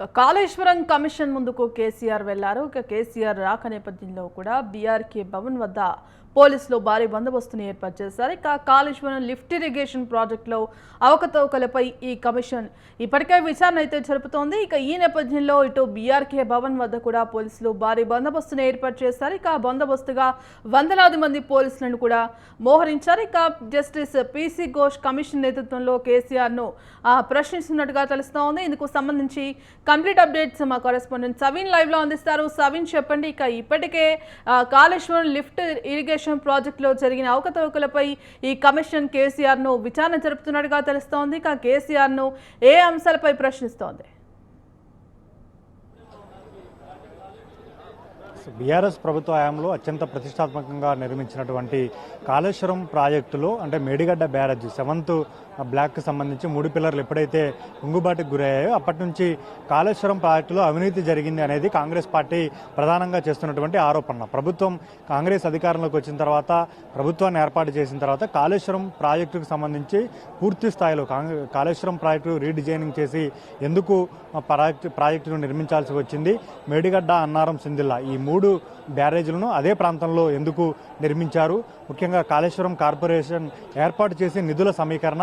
Kaleshwaram commission ముందుకు కేసీఆర్ వెళ్ళారు. ఇక కేసీఆర్ రాక నేపథ్యంలో కూడా బీఆర్కే భవన్ వద్ద పోలీసులు భారీ బందోబస్తును ఏర్పాటు చేశారు. ఇక కాళేశ్వరం లిఫ్ట్ ఇరిగేషన్ ప్రాజెక్టులో అవకతవకలపై ఈ కమిషన్ ఇప్పటికే విచారణ అయితే జరుపుతోంది. ఇక ఈ నేపథ్యంలో ఇటు బీఆర్కే భవన్ వద్ద కూడా పోలీసులు భారీ బందోబస్తుని ఏర్పాటు చేశారు. ఇక బందోబస్తుగా వందలాది మంది పోలీసులను కూడా మోహరించారు. ఇక జస్టిస్ పీసీ ఘోష్ కమిషన్ నేతృత్వంలో కేసీఆర్ను ప్రశ్నిస్తున్నట్టుగా తెలుస్తోంది. ఇందుకు సంబంధించి కంప్లీట్ అప్డేట్స్ మా కరెస్పాండెంట్ సవీన్ లైవ్లో అందిస్తారు. సవీన్ చెప్పండి ఇక ఇప్పటికే కాళేశ్వరం లిఫ్ట్ ఇరిగేషన్ ప్రాజెక్టులో జరిగిన అవకతవకలపై ఈ కమిషన్ కేసీఆర్ను విచారణ జరుపుతున్నట్టుగా తెలుస్తోంది. ఇక కేసీఆర్ను ఏ అంశాలపై ప్రశ్నిస్తోంది? బీఆర్ఎస్ ప్రభుత్వ హయాంలో అత్యంత ప్రతిష్టాత్మకంగా నిర్మించినటువంటి కాళేశ్వరం ప్రాజెక్టులో అంటే మేడిగడ్డ బ్యారేజ్ సెవెంత్ బ్లాక్కి సంబంధించి మూడు పిల్లర్లు ఎప్పుడైతే ఉంగుబాటుకు గురయ్యాయో అప్పటి నుంచి కాళేశ్వరం ప్రాజెక్టులో అవినీతి జరిగింది అనేది కాంగ్రెస్ పార్టీ ప్రధానంగా చేస్తున్నటువంటి ఆరోపణ. ప్రభుత్వం కాంగ్రెస్ అధికారంలోకి వచ్చిన తర్వాత ప్రభుత్వాన్ని ఏర్పాటు చేసిన తర్వాత కాళేశ్వరం ప్రాజెక్టుకు సంబంధించి పూర్తి స్థాయిలో కాంగ్రె- కాళేశ్వరం ప్రాజెక్టు రీడిజైనింగ్ చేసి ఎందుకు ప్రాజెక్టు ప్రాజెక్టును నిర్మించాల్సి వచ్చింది? మేడిగడ్డ అన్నారం సిందిల్లా ఈ మూడు బ్యారేజీలను అదే ప్రాంతంలో ఎందుకు నిర్మించారు? ముఖ్యంగా కాళేశ్వరం కార్పొరేషన్ ఏర్పాటు చేసి నిధుల సమీకరణ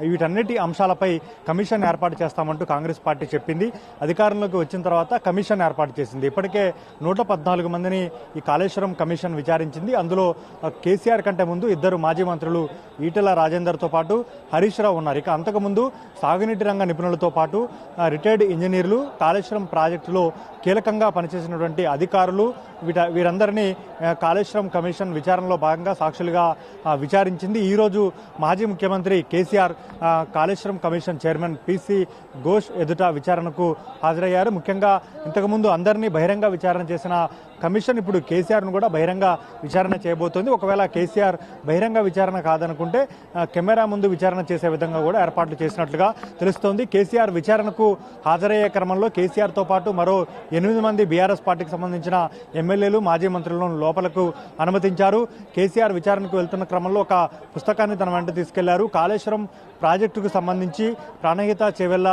వీటన్నిటి అంశాలపై కమిషన్ ఏర్పాటు చేస్తామంటూ కాంగ్రెస్ పార్టీ చెప్పింది. అధికారంలోకి వచ్చిన తర్వాత కమిషన్ ఏర్పాటు చేసింది. ఇప్పటికే నూట పద్నాలుగు మందిని ఈ కాళేశ్వరం కమిషన్ విచారించింది. అందులో కేసీఆర్ కంటే ముందు ఇద్దరు మాజీ మంత్రులు ఈటెల రాజేందర్తో పాటు హరీష్ రావు ఉన్నారు. ఇక అంతకుముందు సాగునీటి రంగ నిపుణులతో పాటు రిటైర్డ్ ఇంజనీర్లు కాళేశ్వరం ప్రాజెక్టులో కీలకంగా పనిచేసినటువంటి అధికారులు వీట వీరందరినీ కాళేశ్వరం కమిషన్ విచారణలో భాగంగా సాక్షులుగా విచారించింది. ఈరోజు మాజీ ముఖ్యమంత్రి KCR Kaleshwaram commission chairman PC Ghose ఎదుట విచారణకు హాజరయ్యారు. ముఖ్యంగా ఇంతకుముందు అందరినీ బహిరంగ విచారణ చేసిన కమిషన్ ఇప్పుడు కేసీఆర్ను కూడా బహిరంగ విచారణ చేయబోతోంది. ఒకవేళ కేసీఆర్ బహిరంగ విచారణ కాదనుకుంటే కెమెరా ముందు విచారణ చేసే విధంగా కూడా ఏర్పాట్లు చేసినట్లుగా తెలుస్తోంది. కేసీఆర్ విచారణకు హాజరయ్యే క్రమంలో కేసీఆర్తో పాటు మరో ఎనిమిది మంది బీఆర్ఎస్ పార్టీకి సంబంధించిన ఎమ్మెల్యేలు మాజీ మంత్రులను లోపలకు అనుమతించారు. కేసీఆర్ విచారణకు వెళ్తున్న క్రమంలో ఒక పుస్తకాన్ని తన వెంట తీసుకెళ్ళారు. కాళేశ్వరం ప్రాజెక్టుకు సంబంధించి ప్రాణహిత చెవెల్ల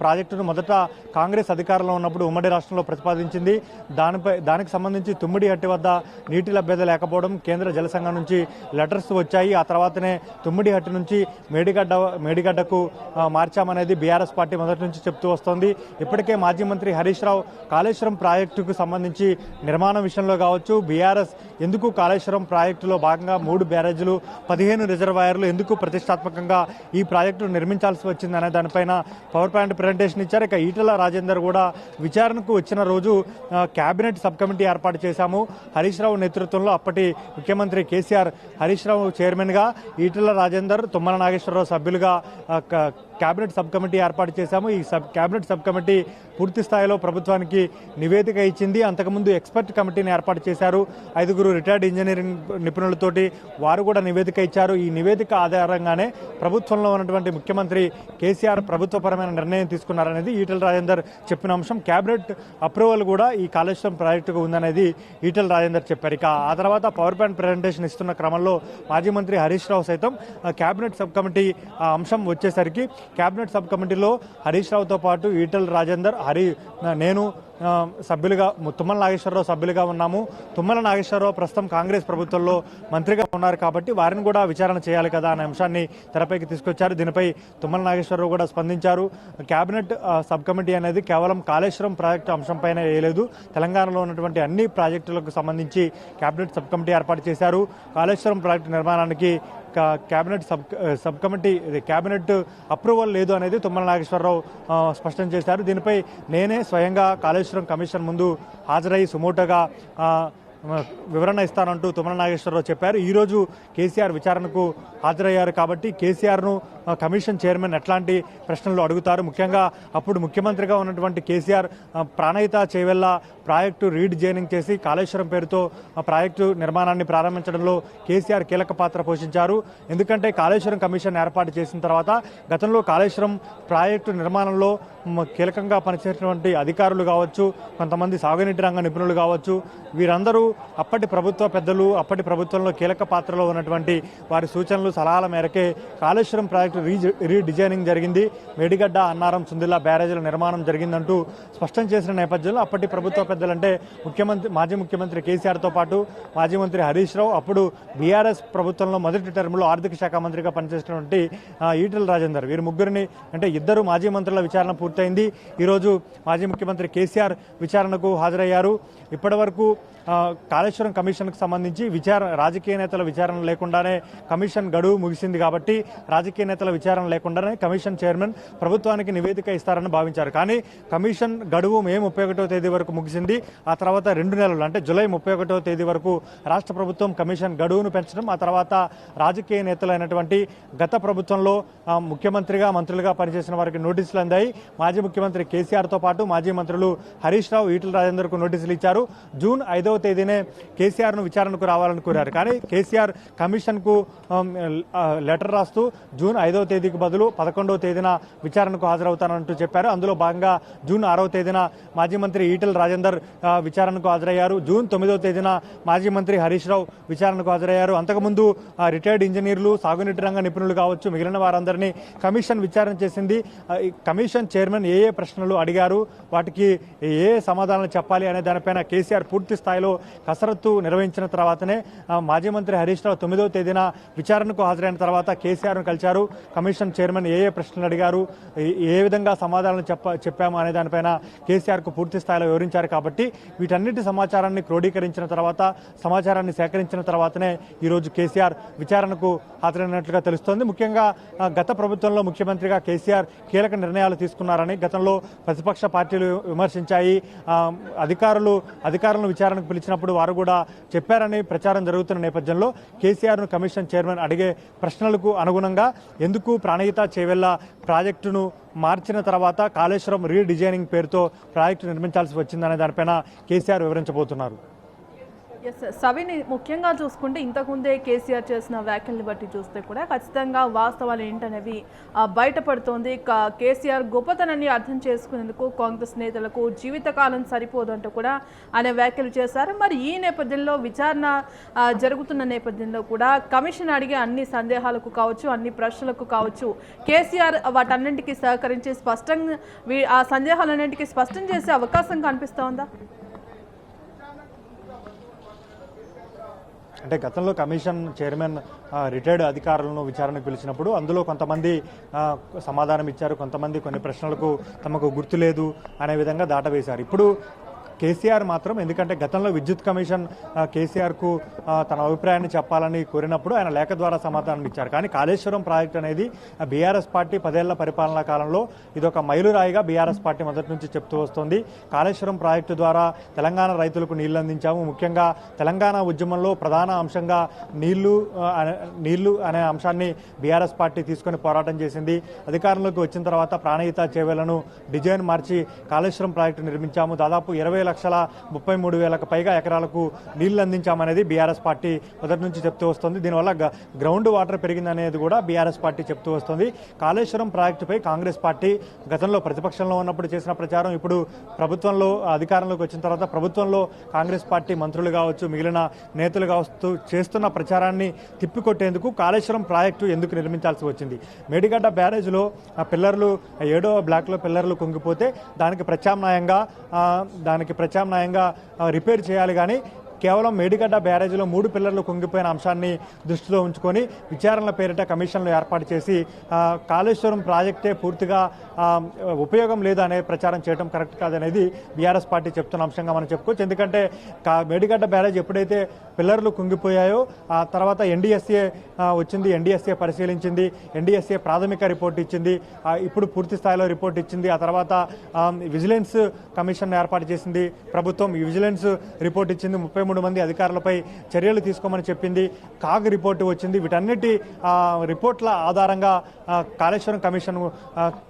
ప్రాజెక్టును మొదట కాంగ్రెస్ అధికారంలో ఉన్నప్పుడు ఉమ్మడి రాష్ట్రంలో ప్రతిపాదించింది. దానిపై దానికి సంబంధించి తుమ్మిడి హట్టి వద్ద నీటి లభ్యత లేకపోవడం కేంద్ర జల సంఘం నుంచి లెటర్స్ వచ్చాయి. ఆ తర్వాతనే తుమ్మిడి హట్టి నుంచి మేడిగడ్డ మేడిగడ్డకు మార్చామనేది బీఆర్ఎస్ పార్టీ మొదటి నుంచి చెప్తూ వస్తోంది. ఇప్పటికే మాజీ మంత్రి హరీష్ రావు కాళేశ్వరం ప్రాజెక్టుకు సంబంధించి నిర్మాణం విషయంలో కావచ్చు బీఆర్ఎస్ ఎందుకు కాళేశ్వరం ప్రాజెక్టులో భాగంగా మూడు బ్యారేజీలు పదిహేను రిజర్వాయర్లు ఎందుకు ప్రతిష్టాత్మకంగా ఈ ప్రాజెక్టు నిర్మించాల్సి వచ్చింది అనే దానిపైన పవర్ పాయింట్ ప్రజెంటేషన్ ఇచ్చారు. ఇక ఈటల రాజేందర్ కూడా విచారణకు వచ్చిన రోజు కేబినెట్ కేబినెట్ సబ్ కమిటీ ఏర్పాటు చేశాము. హరీష్ రావు నేతృత్వంలో అప్పటి ముఖ్యమంత్రి కేసీఆర్ హరీష్ రావు చైర్మన్గా ఈటల రాజేందర్ తుమ్మల నాగేశ్వరరావు సభ్యులుగా కేబినెట్ సబ్ కమిటీ ఏర్పాటు చేశాము. ఈ సబ్ కేబినెట్ సబ్ కమిటీ పూర్తి స్థాయిలో ప్రభుత్వానికి నివేదిక ఇచ్చింది. అంతకుముందు ఎక్స్పర్ట్ కమిటీని ఏర్పాటు చేశారు. ఐదుగురు రిటైర్డ్ ఇంజనీరింగ్ నిపుణులతోటి వారు కూడా నివేదిక ఇచ్చారు. ఈ నివేదిక ఆధారంగానే ప్రభుత్వంలో ఉన్నటువంటి ముఖ్యమంత్రి కేసీఆర్ ప్రభుత్వపరమైన నిర్ణయం తీసుకున్నారనేది ఈటల రాజేందర్ చెప్పిన అంశం. కేబినెట్ అప్రూవల్ కూడా ఈ కాళేశ్వరం ప్రాజెక్టుకు ఉందనేది ఈటల రాజేందర్ చెప్పారు. ఇక ఆ తర్వాత పవర్ పాయింట్ ప్రజెంటేషన్ ఇస్తున్న క్రమంలో మాజీ మంత్రి హరీష్ రావు సైతం ఆ, కేబినెట్ సబ్ కమిటీ ఆ అంశం వచ్చేసరికి కేబినెట్ సబ్ కమిటీలో హరీష్ రావుతో పాటు ఈటల్ రాజేందర్ హరి నేను సభ్యులుగా తుమ్మల నాగేశ్వరరావు సభ్యులుగా ఉన్నాము. తుమ్మల నాగేశ్వరరావు ప్రస్తుతం కాంగ్రెస్ ప్రభుత్వంలో మంత్రిగా ఉన్నారు కాబట్టి వారిని కూడా విచారణ చేయాలి కదా అనే అంశాన్ని తెరపైకి తీసుకొచ్చారు. దీనిపై తుమ్మల నాగేశ్వరరావు కూడా స్పందించారు. కేబినెట్ సబ్ కమిటీ అనేది కేవలం కాళేశ్వరం ప్రాజెక్టు అంశంపైన వేయలేదు. తెలంగాణలో ఉన్నటువంటి అన్ని ప్రాజెక్టులకు సంబంధించి కేబినెట్ సబ్ కమిటీ ఏర్పాటు చేశారు. కాళేశ్వరం ప్రాజెక్టు నిర్మాణానికి కా- cabinet sub sub committee cabinet cabinet approval లేదు అనేది తుమ్మల నాగేశ్వరరావు స్పష్టం చేశారు. దీనిపై నేనే స్వయంగా కాళేశ్వరం కమిషన్ ముందు హాజరై సుమోటోగా వివరణ ఇస్తానంటూ తుమ్మల నాగేశ్వరరావు చెప్పారు. ఈరోజు కేసీఆర్ విచారణకు హాజరయ్యారు కాబట్టి కేసీఆర్ను కమిషన్ చైర్మన్ ఎట్లాంటి ప్రశ్నలు అడుగుతారు? ముఖ్యంగా అప్పుడు ముఖ్యమంత్రిగా ఉన్నటువంటి KCR Pranahita Pranahita Chevella project redesigning చేసి కాళేశ్వరం పేరుతో ప్రాజెక్టు నిర్మాణాన్ని ప్రారంభించడంలో కేసీఆర్ కీలక పాత్ర పోషించారు. ఎందుకంటే కాళేశ్వరం కమిషన్ ఏర్పాటు చేసిన తర్వాత గతంలో కాళేశ్వరం ప్రాజెక్టు నిర్మాణంలో కీలకంగా పనిచేసినటువంటి అధికారులు కావచ్చు కొంతమంది సాగునీటి రంగ నిపుణులు కావచ్చు వీరందరూ అప్పటి ప్రభుత్వ పెద్దలు అప్పటి ప్రభుత్వంలో కీలక పాత్రలో ఉన్నటువంటి వారి సూచనలు సలహాల మేరకే కాళేశ్వరం ప్రాజెక్టు రీ రీడిజైనింగ్ జరిగింది. మేడిగడ్డ అన్నారం సుందిల్లా బ్యారేజీల నిర్మాణం జరిగిందంటూ స్పష్టం చేసిన నేపథ్యంలో అప్పటి ప్రభుత్వ పెద్దలంటే ముఖ్యమంత్రి మాజీ ముఖ్యమంత్రి కేసీఆర్తో పాటు మాజీ మంత్రి హరీష్ రావు అప్పుడు బీఆర్ఎస్ ప్రభుత్వంలో మొదటి టర్మ్లో ఆర్థిక శాఖ మంత్రిగా పనిచేసినటువంటి ఈటల రాజేందర్. వీరి ముగ్గురిని అంటే ఇద్దరు మాజీ మంత్రుల విచారణ పూర్తయింది. ఈరోజు మాజీ ముఖ్యమంత్రి కేసీఆర్ విచారణకు హాజరయ్యారు. ఇప్పటివరకు కాళేశ్వరం కమిషన్కు సంబంధించి విచారణ రాజకీయ నేతల విచారణ లేకుండానే కమిషన్ గడువు ముగిసింది కాబట్టి రాజకీయ నేతల విచారణ లేకుండానే కమిషన్ చైర్మన్ ప్రభుత్వానికి నివేదిక ఇస్తారని భావించారు. కానీ కమిషన్ గడువు మే ముప్పై ఒకటో తేదీ వరకు ముగిసింది. ఆ తర్వాత రెండు నెలలు అంటే జూలై ముప్పై ఒకటో తేదీ వరకు రాష్ట్ర ప్రభుత్వం కమిషన్ గడువును పెంచడం ఆ తర్వాత రాజకీయ నేతలైనటువంటి గత ప్రభుత్వంలో ముఖ్యమంత్రిగా మంత్రులుగా పనిచేసిన వారికి నోటీసులు అందాయి. మాజీ ముఖ్యమంత్రి కేసీఆర్తో పాటు మాజీ మంత్రులు హరీష్ రావు ఈటల రాజేందర్కు నోటీసులు ఇచ్చారు. జూన్ ఐదవ తేదీనే కేసీఆర్ను విచారణకు రావాలని కోరారు. కానీ కేసీఆర్ కమిషన్కు లెటర్ రాస్తూ జూన్ ఐదవ తేదీకి బదులు పదకొండవ తేదీన విచారణకు హాజరవుతానంటూ చెప్పారు. అందులో భాగంగా జూన్ ఆరవ తేదీన మాజీ మంత్రి ఈటల రాజేందర్ విచారణకు హాజరయ్యారు. జూన్ తొమ్మిదవ తేదీన మాజీ మంత్రి హరీష్ రావు విచారణకు హాజరయ్యారు. అంతకుముందు రిటైర్డ్ ఇంజనీర్లు సాగునీటి రంగ నిపుణులు కావచ్చు మిగిలిన వారందరినీ కమిషన్ విచారణ చేసింది. కమిషన్ చైర్మన్ ఏ ఏ ప్రశ్నలు అడిగారు వాటికి ఏ సమాధానాలు చెప్పాలి అనే దానిపైన కేసీఆర్ పూర్తి స్థాయిలో కసరత్తు నిర్వహించిన తర్వాతనే మాజీ మంత్రి హరీష్ రావు తొమ్మిదవ తేదీన విచారణకు హాజరైన తర్వాత కేసీఆర్ను కలిశారు. కమిషన్ చైర్మన్ ఏ ఏ ప్రశ్నలు అడిగారు ఏ- విధంగా సమాధానాలు చెప్ప చెప్పాము అనే దానిపైన కేసీఆర్కు పూర్తి స్థాయిలో వివరించారు కాబట్టి వీటన్నిటి సమాచారాన్ని క్రోడీకరించిన తర్వాత సమాచారాన్ని సేకరించిన తర్వాతనే ఈరోజు కేసీఆర్ విచారణకు హాజరైనట్లుగా తెలుస్తోంది. ముఖ్యంగా గత ప్రభుత్వంలో ముఖ్యమంత్రిగా కేసీఆర్ కీలక నిర్ణయాలు తీసుకున్నారు చేస్తున్నారని గతంలో ప్రతిపక్ష పార్టీలు విమర్శించాయి. అధికారులు అధికారులను విచారణకు పిలిచినప్పుడు వారు కూడా చెప్పారని ప్రచారం జరుగుతున్న నేపథ్యంలో కేసీఆర్ను కమిషన్ చైర్మన్ అడిగే ప్రశ్నలకు అనుగుణంగా ఎందుకు ప్రాణహిత చేవెళ్ళ ప్రాజెక్టును మార్చిన తర్వాత కాళేశ్వరం రీడిజైనింగ్ పేరుతో ప్రాజెక్టు నిర్మించాల్సి వచ్చిందనే దానిపైన కేసీఆర్ వివరించబోతున్నారు. ఎస్ సవిని ముఖ్యంగా చూసుకుంటే ఇంతకుముందే కేసీఆర్ చేసిన వ్యాఖ్యల్ని బట్టి చూస్తే కూడా ఖచ్చితంగా వాస్తవాలు ఏంటనేవి బయటపడుతోంది. కేసీఆర్ గొప్పతనాన్ని అర్థం చేసుకునేందుకు కాంగ్రెస్ నేతలకు జీవితకాలం సరిపోదు అంటూ కూడా ఆయన వ్యాఖ్యలు చేశారు. మరి ఈ నేపథ్యంలో విచారణ జరుగుతున్న నేపథ్యంలో కూడా కమిషన్ అడిగే అన్ని సందేహాలకు కావచ్చు అన్ని ప్రశ్నలకు కావచ్చు కేసీఆర్ వాటన్నింటికి సహకరించి స్పష్టంగా ఆ సందేహాలన్నింటికి స్పష్టం చేసే అవకాశం కనిపిస్తోందా అంటే గతంలో కమిషన్ చైర్మన్ రిటైర్డ్ అధికారులను విచారణకు పిలిచినప్పుడు అందులో కొంతమంది సమాధానం ఇచ్చారు కొంతమంది కొన్ని ప్రశ్నలకు తమకు గుర్తు లేదు అనే విధంగా దాటవేశారు. ఇప్పుడు కేసీఆర్ మాత్రం ఎందుకంటే గతంలో విద్యుత్ కమిషన్ కేసీఆర్కు తన అభిప్రాయాన్ని చెప్పాలని కోరినప్పుడు ఆయన లేఖ ద్వారా సమాధానం ఇచ్చారు. కానీ కాళేశ్వరం ప్రాజెక్ట్ అనేది బీఆర్ఎస్ పార్టీ పదేళ్ళ పరిపాలనా కాలంలో ఇది ఒక మైలురాయిగా బీఆర్ఎస్ పార్టీ మొదటి నుంచి చెప్తూ వస్తుంది. కాళేశ్వరం ప్రాజెక్టు ద్వారా తెలంగాణ రైతులకు నీళ్ళు అందించాము. ముఖ్యంగా తెలంగాణ ఉద్యమంలో ప్రధాన అంశంగా నీళ్ళు అనే- నీళ్ళు అనే అంశాన్ని బీఆర్ఎస్ పార్టీ తీసుకొని పోరాటం చేసింది. అధికారంలోకి వచ్చిన తర్వాత ప్రాణహిత చేవేలను డిజైన్ మార్చి కాళేశ్వరం ప్రాజెక్టు నిర్మించాము. దాదాపు ఇరవై లక్షల ముప్పై మూడు వేలకు పైగా ఎకరాలకు నీళ్ళు అందించామనేది బీఆర్ఎస్ పార్టీ మొదటి నుంచి చెప్తూ వస్తుంది. దీనివల్ల గ్రౌండ్ వాటర్ పెరిగిందనేది కూడా బీఆర్ఎస్ పార్టీ చెప్తూ వస్తుంది. కాళేశ్వరం ప్రాజెక్టుపై కాంగ్రెస్ పార్టీ గతంలో ప్రతిపక్షంలో ఉన్నప్పుడు చేసిన ప్రచారం ఇప్పుడు ప్రభుత్వంలో అధికారంలోకి వచ్చిన తర్వాత ప్రభుత్వంలో కాంగ్రెస్ పార్టీ మంత్రులు కావచ్చు మిగిలిన నేతలు కావచ్చు చేస్తున్న ప్రచారాన్ని తిప్పికొట్టేందుకు కాళేశ్వరం ప్రాజెక్టు ఎందుకు నిర్మించాల్సి వచ్చింది? మేడిగడ్డ బ్యారేజ్లో ఆ పిల్లర్లు ఏడో బ్లాక్లో పిల్లర్లు కుంగిపోతే దానికి ప్రత్యామ్నాయంగా దానికి ప్రత్యామ్నాయంగా రిపేర్ చేయాలి కానీ కేవలం మేడిగడ్డ బ్యారేజీలో మూడు పిల్లర్లు కుంగిపోయిన అంశాన్ని దృష్టిలో ఉంచుకొని విచారణల పేరిట కమిషన్లు ఏర్పాటు చేసి కాళేశ్వరం ప్రాజెక్టే పూర్తిగా ఉపయోగం లేదనే అనే ప్రచారం చేయడం కరెక్ట్ కాదనేది బీఆర్ఎస్ పార్టీ చెప్తున్న అంశంగా మనం చెప్పుకోవచ్చు. ఎందుకంటే మేడిగడ్డ బ్యారేజ్ ఎప్పుడైతే పిల్లర్లు కుంగిపోయాయో ఆ తర్వాత ఎన్డీఎస్ఏ వచ్చింది ఎన్డీఎస్ఏ పరిశీలించింది ఎన్డీఎస్ఏ ప్రాథమిక రిపోర్ట్ ఇచ్చింది ఇప్పుడు పూర్తి స్థాయిలో రిపోర్ట్ ఇచ్చింది ఆ తర్వాత విజిలెన్స్ కమిషన్ ఏర్పాటు చేసింది ప్రభుత్వం ఈ విజిలెన్స్ రిపోర్ట్ ఇచ్చింది ముప్పై మూడు మంది అధికారులపై చర్యలు తీసుకోమని చెప్పింది. కాగ్ రిపోర్టు వచ్చింది. వీటన్నిటి రిపోర్ట్ల ఆధారంగా కాళేశ్వరం కమిషన్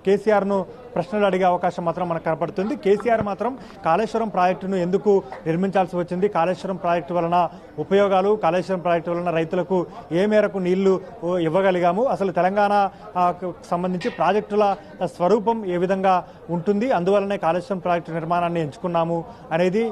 కేసీఆర్ను ప్రశ్నలు అడిగే అవకాశం మాత్రం మనకు కనపడుతుంది. కేసీఆర్ మాత్రం కాళేశ్వరం ప్రాజెక్టును ఎందుకు నిర్మించాల్సి వచ్చింది? కాళేశ్వరం ప్రాజెక్టు వలన ఉపయోగాలు కాళేశ్వరం ప్రాజెక్టు వలన రైతులకు ఏ మేరకు నీళ్ళు ఇవ్వగలిగాము? అసలు తెలంగాణ సంబంధించి ప్రాజెక్టుల స్వరూపం ఏ విధంగా ఉంటుంది? అందువలనే కాళేశ్వరం ప్రాజెక్టు నిర్మాణాన్ని ఎంచుకున్నాము అనేది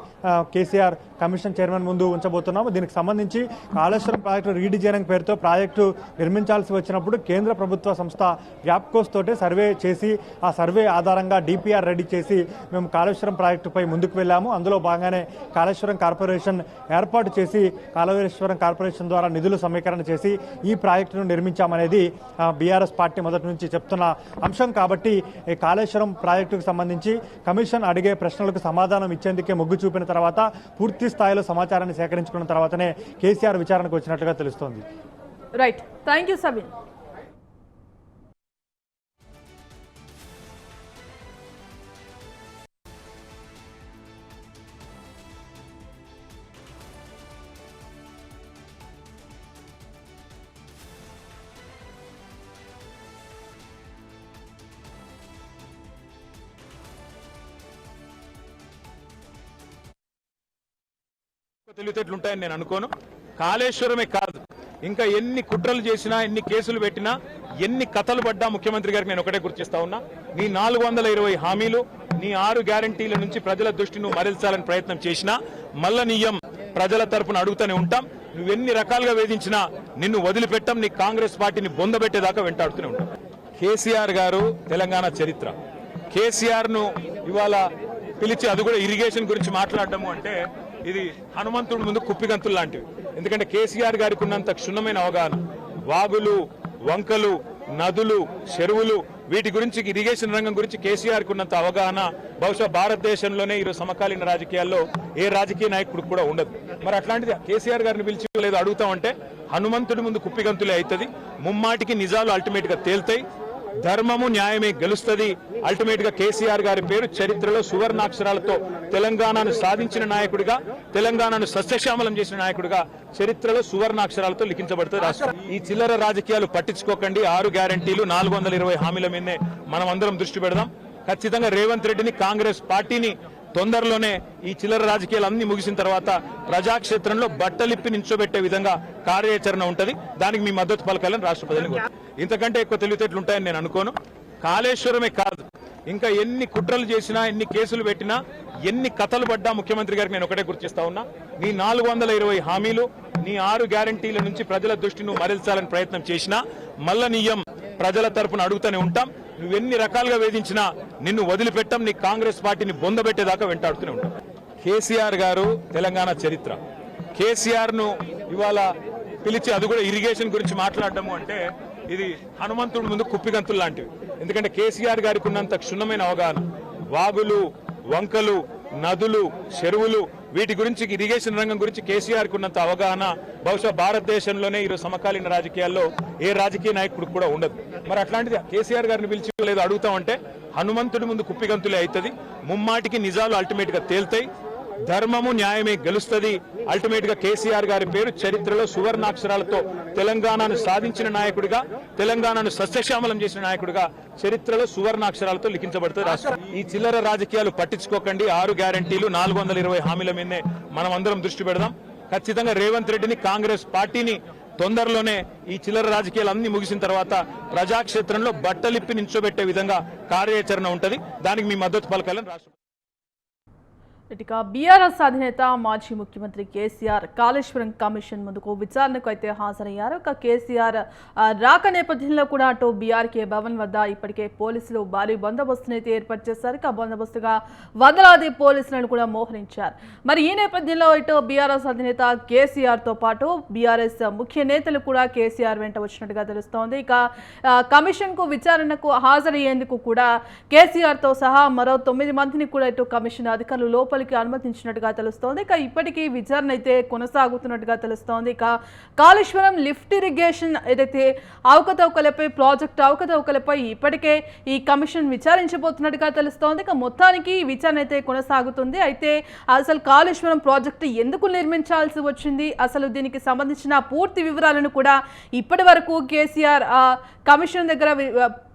కేసీఆర్ కమిషన్ చైర్మన్ ముందు ఉంచబోతున్నాము. దీనికి సంబంధించి కాళేశ్వరం ప్రాజెక్టు రీడిజైనింగ్ పేరుతో ప్రాజెక్టు నిర్మించాల్సి వచ్చినప్పుడు కేంద్ర ప్రభుత్వ సంస్థ వ్యాప్కోస్ తోటే సర్వే చేసి ఆ సర్వే ఆధారంగా డిపిఆర్ రెడీ చేసి మేము కాళేశ్వరం ప్రాజెక్టుపై ముందుకు వెళ్ళాము. అందులో భాగంగానే కాళేశ్వరం కార్పొరేషన్ ఏర్పాటు చేసి కాళేశ్వరం కార్పొరేషన్ ద్వారా నిధులు సమీకరణ చేసి ఈ ప్రాజెక్టును నిర్మించామనేది బీఆర్ఎస్ పార్టీ మొదటి నుంచి చెప్తున్న అంశం. కాబట్టి ఈ కాళేశ్వరం ప్రాజెక్టుకు సంబంధించి కమిషన్ అడిగే ప్రశ్నలకు సమాధానం ఇచ్చేందుకే మొగ్గు చూపిన తర్వాత పూర్తి స్థాయిలో సమాచారాన్ని సేకరించుకున్న తర్వాతనే కేసీఆర్ విచారణకు వచ్చినట్లుగా తెలుస్తోంది. రైట్ థ్యాంక్ యూ తెలివితేటలు ఉంటాయని నేను అనుకోను. కాళేశ్వరమే కాదు ఇంకా ఎన్ని కుట్రలు చేసినా ఎన్ని కేసులు పెట్టినా ఎన్ని కథలు పడ్డా ముఖ్యమంత్రి గారికి నేను ఒకటే గుర్తిస్తా ఉన్నా. నీ నాలుగు వందల ఇరవై హామీలు నీ ఆరు గ్యారంటీల నుంచి ప్రజల దృష్టిని మరల్చాలని ప్రయత్నం చేసినా మల్ల నియం ప్రజల తరపున అడుగుతూనే ఉంటాం. నువ్వెన్ని రకాలుగా వేధించినా నిన్ను వదిలిపెట్టం నీ కాంగ్రెస్ పార్టీని బొందబెట్టేదాకా వెంటాడుతూనే ఉంటాం. కేసీఆర్ గారు తెలంగాణ చరిత్ర. కేసీఆర్ను ఇవాళ పిలిచి అది కూడా ఇరిగేషన్ గురించి మాట్లాడటము అంటే ఇది హనుమంతుడి ముందు కుప్పిగంతులు లాంటివి. ఎందుకంటే కేసీఆర్ గారికి ఉన్నంత క్షుణ్ణమైన అవగాహన. వాగులు వంకలు నదులు చెరువులు వీటి గురించి ఇరిగేషన్ రంగం గురించి కేసీఆర్కి ఉన్నంత అవగాహన బహుశా భారతదేశంలోనే ఈరోజు సమకాలీన రాజకీయాల్లో ఏ రాజకీయ నాయకుడు కూడా ఉండదు. మరి అట్లాంటిది కేసీఆర్ గారిని పిలిచి లేదు అడుగుతామంటే హనుమంతుడి ముందు కుప్పిగంతులే అవుతుంది. ముమ్మాటికి నిజాలు అల్టిమేట్గా తేలుతాయి తేల్తాయి. ధర్మము న్యాయమే గెలుస్తుంది. అల్టిమేట్గా కేసీఆర్ గారి పేరు చరిత్రలో సువర్ణాక్షరాలతో తెలంగాణను సాధించిన నాయకుడిగా తెలంగాణను సస్యశ్యామలం చేసిన నాయకుడిగా చరిత్రలో సువర్ణాక్షరాలతో లిఖించబడుతుంది రాష్ట్రం. ఈ చిల్లర రాజకీయాలు పట్టించుకోకండి. ఆరు గ్యారంటీలు నాలుగు వందల ఇరవై హామీల మీదనే మనం అందరం దృష్టి పెడదాం. ఖచ్చితంగా రేవంత్ రెడ్డిని కాంగ్రెస్ పార్టీని తొందరలోనే ఈ చిల్లర రాజకీయాలు అన్ని ముగిసిన తర్వాత ప్రజాక్షేత్రంలో బట్టలిప్పి నించోబెట్టే విధంగా కార్యాచరణ ఉంటది. దానికి మీ మద్దతు పలకాలని రాష్ట్రపతిని ఇంతకంటే ఎక్కువ తెలివితేటలు ఉంటాయని నేను అనుకోను. కాళేశ్వరమే కాదు ఇంకా ఎన్ని కుట్రలు చేసినా ఎన్ని కేసులు పెట్టినా ఎన్ని కథలు పడ్డా ముఖ్యమంత్రి గారికి నేను ఒకటే గుర్తిస్తా ఉన్నా. నీ నాలుగు వందల ఇరవై హామీలు నీ ఆరు గ్యారంటీల నుంచి ప్రజల దృష్టిని మరల్చాలని ప్రయత్నం చేసినా మల్ల నియం ప్రజల తరపున అడుగుతూనే ఉంటాం. నువ్వెన్ని రకాలుగా వేధించినా నిన్ను వదిలిపెట్టం నీ కాంగ్రెస్ పార్టీని బొందబెట్టేదాకా వెంటాడుతూనే ఉంటాం. కేసీఆర్ గారు తెలంగాణ చరిత్ర. కేసీఆర్ను ఇవాళ పిలిచి అది కూడా ఇరిగేషన్ గురించి మాట్లాడడము అంటే ఇది హనుమంతుడి ముందు కుప్పిగంతులు లాంటివి. ఎందుకంటే కేసీఆర్ గారికి ఉన్నంత క్షుణ్ణమైన అవగాహన. వాగులు వంకలు నదులు చెరువులు వీటి గురించి ఇరిగేషన్ రంగం గురించి కేసీఆర్కు ఉన్నంత అవగాహన బహుశా భారతదేశంలోనే ఈరోజు సమకాలీన రాజకీయాల్లో ఏ రాజకీయ నాయకుడు కూడా ఉండదు. మరి అట్లాంటిది కేసీఆర్ గారిని పిలిచి లేదు అడుగుతామంటే హనుమంతుడి ముందు కుప్పిగంతులే అవుతుంది ముమ్మాటికి నిజాలు అల్టిమేట్గా తేల్తాయి. ధర్మము న్యాయమే గెలుస్తుంది. అల్టిమేట్గా కేసీఆర్ గారి పేరు చరిత్రలో సువర్ణాక్షరాలతో తెలంగాణను సాధించిన నాయకుడిగా తెలంగాణను సస్యశ్యామలం చేసిన నాయకుడిగా చరిత్రలో సువర్ణాక్షరాలతో లిఖించబడుతుంది రాష్ట్రం. ఈ చిల్లర రాజకీయాలు పట్టించుకోకండి. ఆరు గ్యారంటీలు నాలుగు వందల ఇరవై హామీల మీదనే మనం అందరం దృష్టి పెడదాం. ఖచ్చితంగా రేవంత్ రెడ్డిని కాంగ్రెస్ పార్టీని తొందరలోనే ఈ చిల్లర రాజకీయాలు అన్ని ముగిసిన తర్వాత ప్రజాక్షేత్రంలో బట్టలిప్పి నించోబెట్టే విధంగా కార్యాచరణ ఉంటది. దానికి మీ మద్దతు పలకాలని రాష్ట్రం ఇటుక బీఆర్ఎస్ అధినేత మాజీ ముఖ్యమంత్రి కేసీఆర్ కాళేశ్వరం కమిషన్ ముందుకు విచారణకు అయితే హాజరయ్యారు. ఇక కేసీఆర్ రాక నేపథ్యంలో కూడా అటు బీఆర్కే భవన్ వద్ద ఇప్పటికే పోలీసులు భారీ బందోబస్తును అయితే ఏర్పాటు చేశారు. ఇక బందోబస్తుగా వందలాది పోలీసులను కూడా మోహరించారు. మరి ఈ నేపథ్యంలో ఇటు బీఆర్ఎస్ అధినేత కేసీఆర్తో పాటు బీఆర్ఎస్ ముఖ్య నేతలు కూడా కేసీఆర్ వెంట వచ్చినట్టుగా తెలుస్తోంది. ఇక కమిషన్కు విచారణకు హాజరయ్యేందుకు కూడా కేసీఆర్తో సహా మరో తొమ్మిది మందిని కూడా ఇటు కమిషన్ అధికారులు లోపలికి అనుమతించినట్టుగా తెలుస్తోంది. ఇక ఇప్పటికీ విచారణ అయితే కొనసాగుతున్నట్టుగా తెలుస్తోంది. ఇక కాళేశ్వరం లిఫ్ట్ ఇరిగేషన్ ఏదైతే అవకతవకలపై ప్రాజెక్ట్ అవకతవకలపై ఇప్పటికే ఈ కమిషన్ విచారించబోతున్నట్టుగా తెలుస్తోంది. ఇక మొత్తానికి విచారణ అయితే కొనసాగుతుంది. అయితే అసలు కాళేశ్వరం ప్రాజెక్టు ఎందుకు నిర్మించాల్సి వచ్చింది? అసలు దీనికి సంబంధించిన పూర్తి వివరాలను కూడా ఇప్పటి వరకు కేసీఆర్ కమిషన్ దగ్గర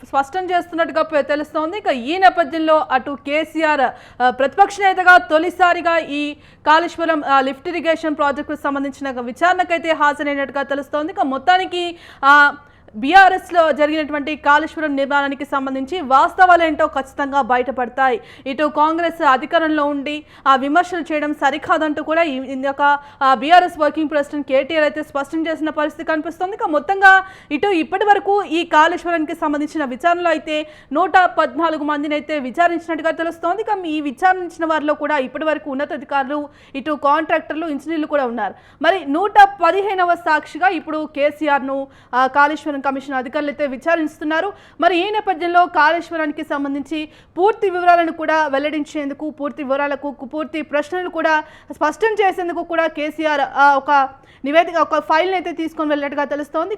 స్పష్టం చేస్తున్నట్టుగా తెలుస్తోంది. ఇక ఈ నేపథ్యంలో అటు కేసీఆర్ ప్రతిపక్ష నేతగా తొలిసారిగా ఈ కాళేశ్వరం లిఫ్ట్ ఇరిగేషన్ ప్రాజెక్టుకు సంబంధించిన విచారణకైతే హాజరైనట్టుగా తెలుస్తోంది. ఇక మొత్తానికి బీఆర్ఎస్లో జరిగినటువంటి కాళేశ్వరం నిర్మాణానికి సంబంధించి వాస్తవాలు ఏంటో ఖచ్చితంగా బయటపడతాయి. ఇటు కాంగ్రెస్ అధికారంలో ఉండి ఆ విమర్శలు చేయడం సరికాదంటూ కూడా ఇందాక బీఆర్ఎస్ వర్కింగ్ ప్రెసిడెంట్ కేటీఆర్ అయితే స్పష్టం చేసిన పరిస్థితి కనిపిస్తుంది. ఇక మొత్తంగా ఇటు ఇప్పటి వరకు ఈ కాళేశ్వరానికి సంబంధించిన విచారణలో అయితే నూట పద్నాలుగు మందిని అయితే విచారించినట్టుగా తెలుస్తోంది. ఇక ఈ విచారించిన వారిలో కూడా ఇప్పటి వరకు ఉన్నతాధికారులు ఇటు కాంట్రాక్టర్లు ఇంజనీర్లు కూడా ఉన్నారు. మరి నూట పదిహేనవ సాక్షిగా ఇప్పుడు కేసీఆర్ను కాళేశ్వరం కాళేశ్వరం కమిషన్ అధికారులు అయితే విచారిస్తున్నారు. మరి ఈ నేపథ్యంలో కాళేశ్వరానికి సంబంధించి పూర్తి వివరాలను కూడా వెల్లడించేందుకు పూర్తి వివరాలకు పూర్తి ప్రశ్నలు కూడా స్పష్టం చేసేందుకు కూడా కేసీఆర్ ఆ, ఒక నివేదిక ఒక ఫైల్ని అయితే తీసుకొని వెళ్ళినట్టుగా తెలుస్తోంది.